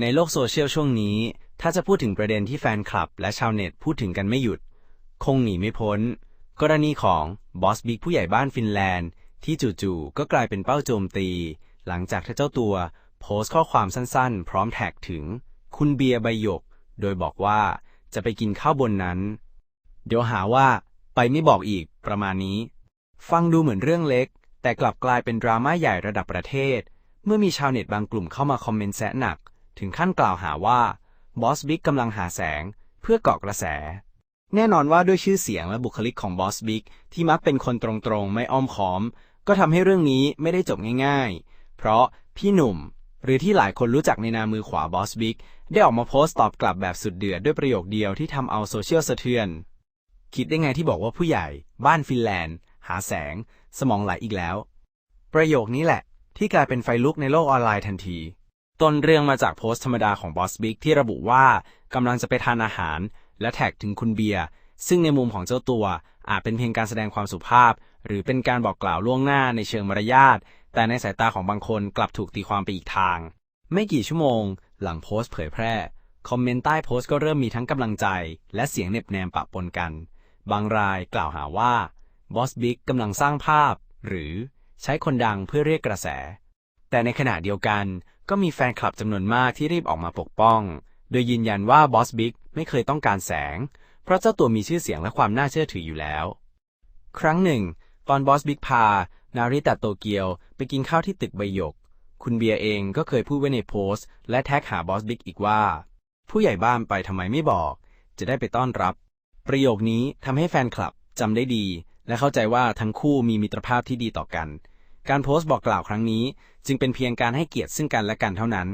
ในโลกโซเชียลช่วงนี้ ถ้าจะพูดถึงประเด็นที่แฟนคลับ และชาวเน็ตพูดถึงกันไม่หยุด คงหนีไม่พ้น กรณีของบอสบิ๊กผู้ใหญ่บ้านฟินแลนด์ ที่จู่ๆก็กลายเป็นเป้าโจมตี หลังจากที่เจ้าตัว โพสต์ข้อความสั้นๆ พร้อมแท็กถึง คุณเบียร์ใบหยก โดยบอกว่าจะไปกินข้าวบนนั้น เดี๋ยวหาว่า ไปไม่บอกอีกประมาณนี้ ฟังดูเหมือนเรื่องเล็ก แต่กลับกลายเป็นดราม่าใหญ่ระดับประเทศ เมื่อมีชาวเน็ตบางกลุ่มเข้ามาคอมเมนต์แซะหนัก ถึงขั้นกล่าวหาว่าบอสบิ๊กกำลังหาแสงเพื่อเกาะกระแส แน่นอนว่าด้วยชื่อเสียงและบุคลิกของบอสบิ๊กที่มักเป็นคนตรงๆ ไม่อ้อมค้อม ก็ทำให้เรื่องนี้ไม่ได้จบง่ายๆ เพราะพี่หนุ่ม หรือที่หลายคนรู้จักในนามมือขวาบอสบิ๊กได้ออกมาโพสต์ตอบกลับแบบสุดเดือดด้วยประโยคเดียวที่ทำเอาโซเชียลสะเทือน คิดได้ไงที่บอกว่าผู้ใหญ่ บ้านฟินแลนด์ หาแสง สมองไหลอีกแล้ว ประโยคนี้แหละ ที่กลายเป็นไฟลุกในโลกออนไลน์ทันที ต้นเรื่องมาจากโพสต์ธรรมดาของบอสบิ๊กที่ระบุว่ากำลังจะไปทานอาหาร และแท็กถึงคุณเบียร์ซึ่งในมุมของเจ้าตัวอาจเป็นเพียงการแสดงความสุภาพ หรือเป็นการบอกกล่าวล่วงหน้าในเชิงมารยาทแต่ในสายตาของบางคนกลับถูกตีความไปอีกทาง ไม่กี่ชั่วโมง หลังโพสต์เผยแพร่ คอมเมนต์ใต้โพสต์ก็เริ่มมีทั้งกำลังใจ และเสียงเหน็บแนมปะปนกัน บางรายกล่าวหาว่าบอสบิ๊กกำลังสร้างภาพ หรือใช้คนดังเพื่อเรียกกระแส แต่ในขณะเดียวกัน ก็มีแฟนคลับจำนวนมากที่รีบออกมาปกป้อง โดยยืนยันว่าบอสบิ๊กไม่เคยต้องการแสง เพราะเจ้าตัวมีชื่อเสียงและความน่าเชื่อถืออยู่แล้ว ครั้งหนึ่ง ตอนบอสบิ๊กพา นาริตะโตเกียวไปกินข้าวที่ตึกใบหยก คุณเบียร์เองก็เคยพูดไว้ในโพสต์ และแท็กหาบอสบิ๊กอีกว่า ผู้ใหญ่บ้านไปทำไมไม่บอก จะได้ไปต้อนรับ ประโยคนี้ทำให้แฟนคลับจำได้ดี และเข้าใจว่าทั้งคู่มีมิตรภาพที่ดีต่อกัน การโพสต์บอกกล่าวครั้งนี้ จึงเป็นเพียงการให้เกียรติซึ่งกันและกันเท่านั้น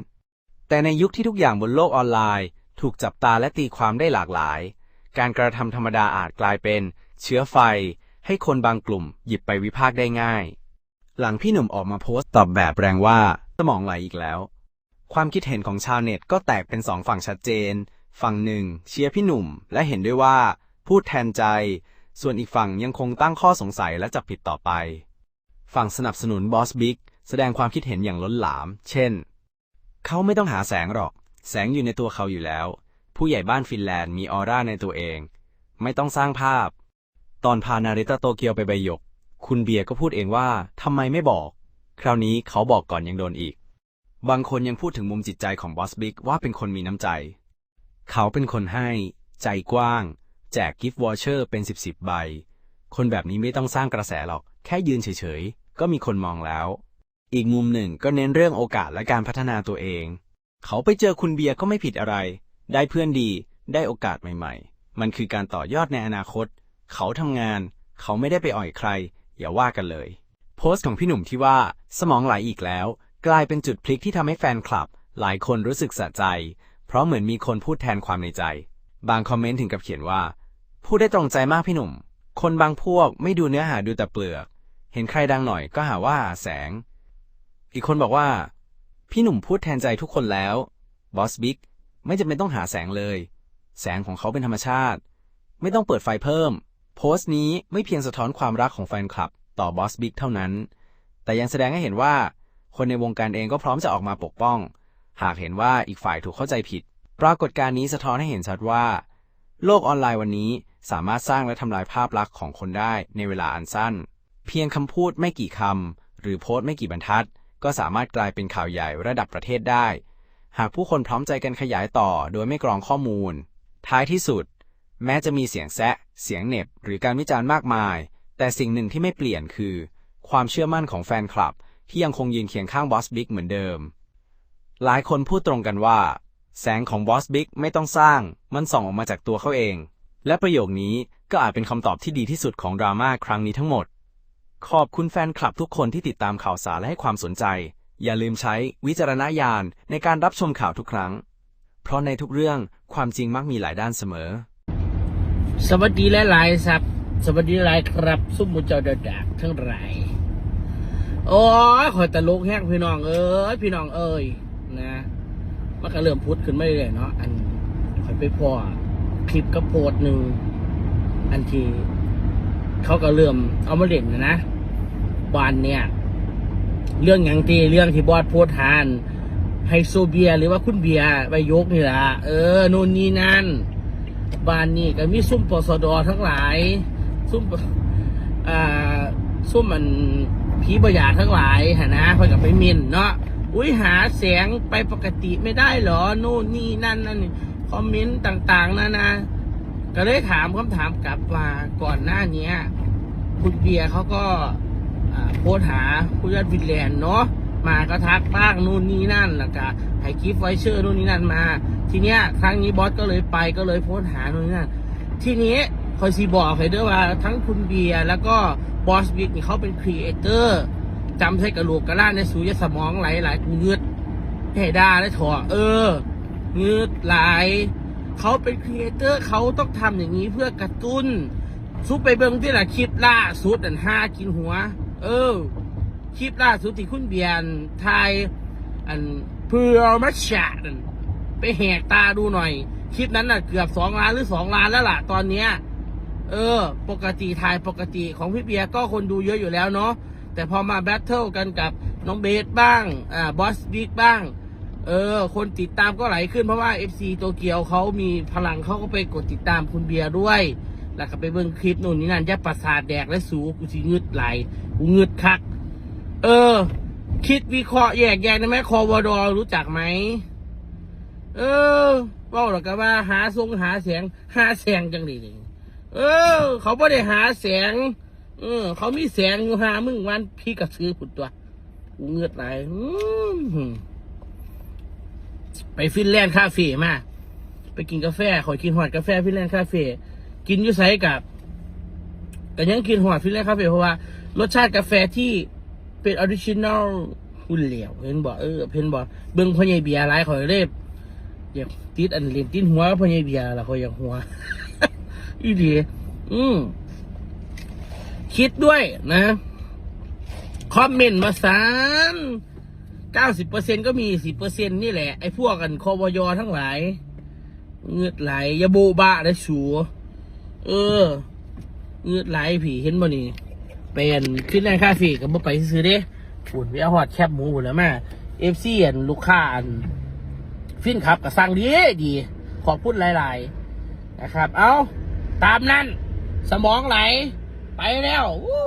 แต่ในยุคที่ทุกอย่างบนโลกออนไลน์ ถูกจับตาและตีความได้หลากหลาย การกระทำธรรมดาอาจกลายเป็น เชื้อไฟ ให้คนบางกลุ่มหยิบไปวิพากษ์ได้ง่าย หลังพี่หนุ่มออกมาโพสต์ตอบแบบแรงว่าสมองไหลอีกแล้ว ความคิดเห็นของชาวเน็ตก็แตกเป็นสองฝั่งชัดเจน ฝั่งหนึ่งเชียร์พี่หนุ่ม และเห็นด้วยว่า พูดแทนใจ ส่วนอีกฝั่งยังคงตั้งข้อสงสัยและจับผิดต่อไป ฝั่งสนับสนุนบอสบิ๊กแสดงความคิดเห็นอย่างล้นหลาม เช่น เขาไม่ต้องหาแสงหรอก แสงอยู่ในตัวเขาอยู่แล้ว ผู้ใหญ่บ้านฟินแลนด์มีออร่าในตัวเอง ไม่ต้องสร้างภาพ ตอนพานาริตะโตเกียวไปใบหยก คุณเบียร์ก็พูดเองว่าทำไมไม่บอก คราวนี้เขาบอกก่อนยังโดนอีก บางคนยังพูดถึงมุมจิตใจของบอสบิ๊กว่าเป็นคนมีน้ำใจ เขาเป็นคนให้ ใจกว้าง แจกกิฟต์วอเชอร์เป็นสิบสิบใบ คนแบบนี้ไม่ต้องสร้างกระแสหรอก แค่ยืนเฉยๆ ก็มีคนมองแล้ว อีกมุมหนึ่งก็เน้นเรื่องโอกาสและการพัฒนาตัวเอง เขาไปเจอคุณเบียร์ก็ไม่ผิดอะไร ได้เพื่อนดี ได้โอกาสใหม่ ๆ มันคือการต่อยอดในอนาคต เขาทำงาน เขาไม่ได้ไปอ่อยใคร อย่าว่ากันเลย โพสต์ของพี่หนุ่มที่ว่าสมองไหลอีกแล้ว กลายเป็นจุดพลิกที่ทำให้แฟนคลับ หลายคนรู้สึกสะใจ เพราะเหมือนมีคนพูดแทนความในใจ บางคอมเมนต์ถึงกับเขียนว่าพูดได้ตรงใจมากพี่หนุ่ม คนบางพวกไม่ดูเนื้อหาดูแต่เปลือก เห็นใครดังหน่อยก็หาว่าแสง อีกคนบอกว่า พี่หนุ่มพูดแทนใจทุกคนแล้ว บอสบิ๊กไม่จำเป็นต้องหาแสงเลย แสงของเขาเป็นธรรมชาติ ไม่ต้องเปิดไฟเพิ่ม โพสต์นี้ไม่เพียงสะท้อนความรักของแฟนคลับ ต่อบอสบิ๊กเท่านั้น แต่ยังแสดงให้เห็นว่า คนในวงการเองก็พร้อมจะออกมาปกป้อง หากเห็นว่าอีกฝ่ายถูกเข้าใจผิด ปรากฏการณ์นี้สะท้อนให้เห็นชัดว่า โลกออนไลน์วันนี้สามารถสร้างและทำลายภาพลักษณ์ของคนได้ในเวลาอันสั้น เพียงคำพูดไม่กี่คำ หรือโพสต์ไม่กี่บรรทัด ก็สามารถกลายเป็นข่าวใหญ่ระดับประเทศได้ หากผู้คนพร้อมใจกันขยายต่อโดยไม่กรองข้อมูล ท้ายที่สุด แม้จะมีเสียงแซะ เสียงเหน็บ หรือการวิจารณ์มากมาย แต่สิ่งหนึ่งที่ไม่เปลี่ยนคือ ความเชื่อมั่นของแฟนคลับ ที่ยังคงยืนเคียงข้างบอสบิ๊กเหมือนเดิม หลายคนพูดตรงกันว่า แสงของบอสบิ๊กไม่ต้องสร้าง มันส่องออกมาจากตัวเขาเอง และประโยคนี้ก็อาจเป็นคำตอบที่ดีที่สุดของดราม่าครั้งนี้ทั้งหมด ขอบคุณแฟนคลับทุกคนที่ติดตามข่าวสารและให้ความสนใจ อย่าลืมใช้วิจารณญาณในการรับชมข่าวทุกครั้ง เพราะในทุกเรื่องความจริงมักมีหลายด้านเสมอ สวัสดีหลายครับ สวัสดีหลายครับซุ่มมุเจ้าเดดากทั้งหลายโอ้ยขอยตะลุกแห้งพี่น้องเอ้ยพี่น้องเอ้ยนะมันก็เริ่มพุดขึ้นไม่เลยเนาะอันขอยไปพอคลิปกระโพดหนึ่งอันที่ เขาก็เริ่มเอามาเล่นนะนะบานเนี่ย เรื่องอย่างที่เรื่องที่บอสโพดทานไฮโซเบียหรือว่าคุณเบียไปยกนี่แหละเออนู่นนี่นั่นบ้านนี่ก็มีซุ่มปสดทั้งหลาย ซุ่มอ่าซุ่มมันผีบยาทั้งหลายหะนะเพื่อกับไปมินเนาะอุ้ยหาเสียงไปปกติไม่ได้หรอ นู่นนี่นั่นนั่นคอมเมนต์ต่าง ๆนะนะ ก็เลยถามคำถามกลับว่าก่อนหน้านี้คุณเบียร์เขาก็โพสหาผู้ยอดวินแลนด์เนาะมาก็ทักบ้างนู่นนี่นั่นแล้วก็ให้กิฟต์ไวเชอร์นู่นนี่นั่นมา ทีเนี้ยครั้งนี้บอสก็เลยไปก็เลยโพสหานู่นนี่นั่นทีนี้คอยซีบอกให้ด้วยว่าทั้งคุณเบียร์แล้วก็บอสบิ๊กนี่เขาเป็นครีเอเตอร์จำใช้กระโหลกกระล่านในสูยสมองไหลหลายๆกูเงือดแห่ด่าและถอเออเงือดหล เขาเป็นครีเอเตอร์เขาต้องทำอย่างนี้เพื่อกระตุ้นซุปไปเบิ้งที่ละคลิปล่าสุดอันห้ากินหัว เออ คลิปล่าสุดที่คุณเบียนไทยอันเพื่อมัชชะนั่นไปแหกตาดูหน่อย คลิปนั้นน่ะเกือบสองล้านหรือสองล้านแล้วล่ะ ตอนเนี้ยเออ ปกติถ่ายปกติของพี่เบียร์ก็คนดูเยอะอยู่แล้วเนาะแต่พอมาแบทเทิลกันกับน้องเบสบ้างอ่าบอสบิ๊กบ้าง เออ คนติดตามก็ไหลขึ้นเพราะว่า FC โตเกียวเขามีพลังเขาก็ไปกดติดตามคุณเบียร์ด้วย แล้วก็ไปเบิ่งคลิปนู่นนี่นั่นยับประสาทแดกและสูกูสิงึดไหลกูงึดคัก เออ คิดวิเคราะห์แยกแยะได้ไหมคอวดอรู้จักไหม เออว่าหรอกก็ว่า หาทรงหาเสียง หาแสงจังดีเออ เขาไม่ได้หาแสง เออ เขามีแสงอยู่หามึงวันพี่กระซื้อผุดตัวกูเงือดไหลอืม ไปฟินแลนด์คาเฟ่มา ไปกินกาแฟขอยกินหอดกาแฟฟินแลนด์คาเฟ่กินยู่ไซกับก็ยังกินหอดฟินแลนด์คาเฟ่เพราะว่า รสชาติกาแฟที่เป็นออริจินอลหุ่นเหลวเห็นบอกเออเห็นบอกเบิ้งพ่อใหญ่เบียร์หลายขอยเรียบอยากติดอันเล่นติดหัวพ่อใหญ่เบียร์ละขอยอยากหัวอีดีอืมคิดด้วยนะ คอมเมนต์มาสาน เก้าสิบเปอร์เซ็นก็มีสิบเปอร์เซ็นนี่แหละ ไอ้พวกกันคอวยอทั้งหลาย เงือดไหลยาโบบะได้สูเออ เงือดไหลผีเห็นบ่นี่เป็นขึ้นแรงค่าฟรีกับบ่ไปซื้อเด้ฝุ่นวิอาหอดแคบหมูหมดแล้วแม่เอฟซีอันลูกค้าอันฟินครับกับสั่งดีดี ขอบคุณหลาย ๆ นะครับ เอาตามนั้น สมองไหล ไปแล้ววู้